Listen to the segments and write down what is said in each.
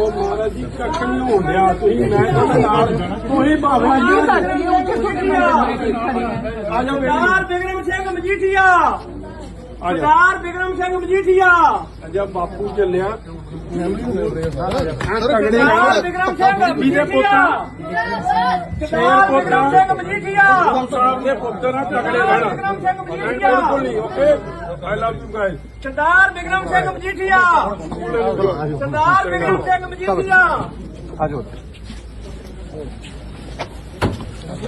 ਉਹ ਮਹਾਰਾਜ ਜੀ ਕੱਖ ਨਹੀਂ ਹੋਣ ਡਿਆ ਤੁਸੀਂ ਮੈਂ ਕਹਿੰਦਾ ਨਾਲ ਤੁਸੀਂ ਭਾਵੇਂ ਜੀ ਆ? ਜਾਓ ਬਿਕਰਮ ਸਿੰਘ ਮਜੀਠੀਆ। ਆ ਜਾ। ਸਰਦਾਰ ਵਿਕਰਮ ਸਿੰਘ ਮਜੀਠੀਆ। ਜਾ ਬਾਪੂ ਚੱਲਿਆ। ਤਗੜੇ ਸਰਦਾਰ ਵਿਕਰਮ ਸਿੰਘ ਵੀਰੇ ਮਜੀਠੀਆ। ਪੁੱਤਾਂ। ਸਰਦਾਰ ਵਿਕਰਮ ਸਿੰਘ ਮਜੀਠੀਆ। ਸਾਹਿਬ ਦੇ ਪੁੱਤਰ ਆ ਤਗੜੇ ਸਰਦਾਰ ਰਹਿਣਾ ਵਿਕਰਮ ਸਿੰਘ ਬਿਲਕੁਲ ਨਹੀਂ Majithia okay? I love you guys Sardar Vikram Singh Majithia. Sardar Vikram Singh Majithia. ਆ ਜਾਓ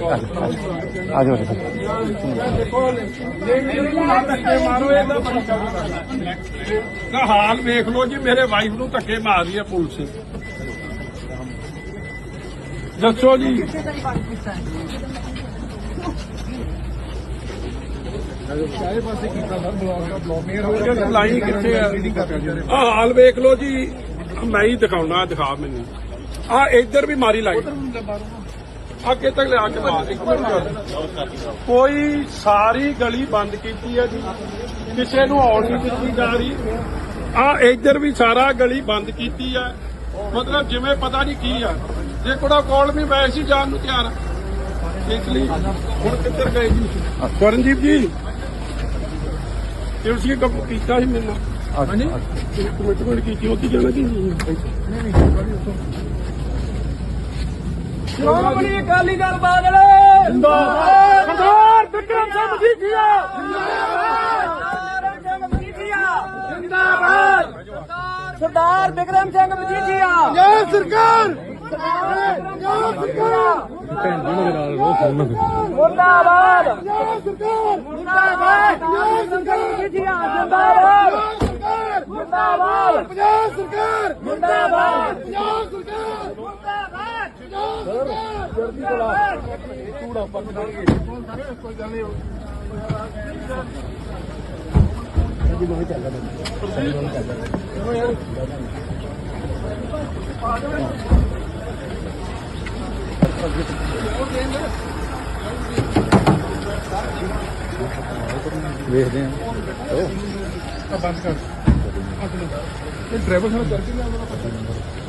ਆ ਜਾਓ ਦੇਖੋ ਹਾਲ ਵੇਖ ਲਓ ਜੀ ਮੇਰੇ ਵਾਈਫ ਨੂੰ ਧੱਕੇ ਮਾਰ ਰਹੀ ਹੈ ਪੁਲਿਸ। ਦੱਸੋ ਜੀ। ਹਾਲ ਵੇਖ ਲਓ ਜੀ ਮੈਂ ਹੀ ਦਿਖਾਉਣਾ ਦਿਖਾ ਮੈਨੂੰ। ਆ ਇੱਧਰ ਵੀ ਮਾਰੀ ਲਾਈ ਅੱਗੇ ਤੱਕ ਲਿਆ ਕੇ ਮਾਰ ਇੱਕ ਮਿੰਟ ਕਰ। ਕੋਈ ਸਾਰੀ ਗਲੀ ਬੰਦ ਕੀਤੀ ਹੈ ਜੀ। ਕਿਸੇ ਨੂੰ ਆਉਣ ਨਹੀਂ ਦਿੱਤੀ ਜਾ ਰਹੀ। ਆ ਇੱਧਰ ਵੀ ਸਾਰਾ ਗਲੀ ਬੰਦ ਕੀਤੀ ਹੈ। ਮਤਲਬ ਜਿਵੇਂ ਪਤਾ ਨਹੀਂ ਕੀ ਆ। ਜੇ ਕੋੜਾ ਕੋਲ ਵੀ ਮੈਂ ਸੀ ਜਾਣ ਨੂੰ ਤਿਆਰ। ਇਸ ਲਈ ਹੁਣ ਕਿੱਧਰ ਗਏ ਜੀ? ਕਰਨਜੀਤ ਜੀ ਤੁਸੀਂ ਕੰਮ ਕੀਤਾ ਸੀ ਮੇਰੇ ਨਾਲ। ਹਾਂਜੀ? ਕਮਿਟਮੈਂਟ ਕੀਤੀ ਉਹਦੀ ਜਾਣਾ ਕਿ ਸ਼੍ਰੋਮਣੀ ਅਕਾਲੀ ਦਲ ਬਾਦਲ ਜਿੰਦਾਬਾਦ ਸਰਦਾਰ ਬਿਕਰਮ ਸਿੰਘ ਮਜੀਠੀਆ ਜਿੰਦਾਬਾਦ ਸਿੰਘ ਮਜੀਠੀਆ ਜਿੰਦਾਬਾਦ ਸਰਦਾਰ ਬਿਕਰਮ ਸਿੰਘ ਮਜੀਠੀਆ ਜੈ ਸਰਕਾਰ ਜੈ ਸਰਕਾਰ ਮੁਰਦਾਬਾਦ ਜੈ ਸਰਕਾਰ ਮੁਰਦਾਬਾਦ ਜੈ ਸਰਕਾਰ ਮਜੀਠੀਆ ਜਿੰਦਾਬਾਦ ਮੁਰਦਾਬਾਦ ਜੈ ਸਰਕਾਰ ਮੁਰਦਾਬਾਦ ਜੈ ਸਰਕਾਰ ਜਰਦੀ ਕੋਲਾ ਤੂੜਾ ਪੱਕ ਜਾਣਗੇ ਕੋਈ ਗੱਲ ਨਹੀਂ ਜੀ ਮੈਂ ਚੱਲਦਾ ਮੈਂ ਚੱਲਦਾ ਯਾਰ ਵੇਖਦੇ ਆ ਬੰਦ ਕਰ। ਇਹ ਡਰਾਈਵਰ ਸਾਨੂੰ ਕਰਕੇ ਲਿਆਉਣਾ ਪਤਾ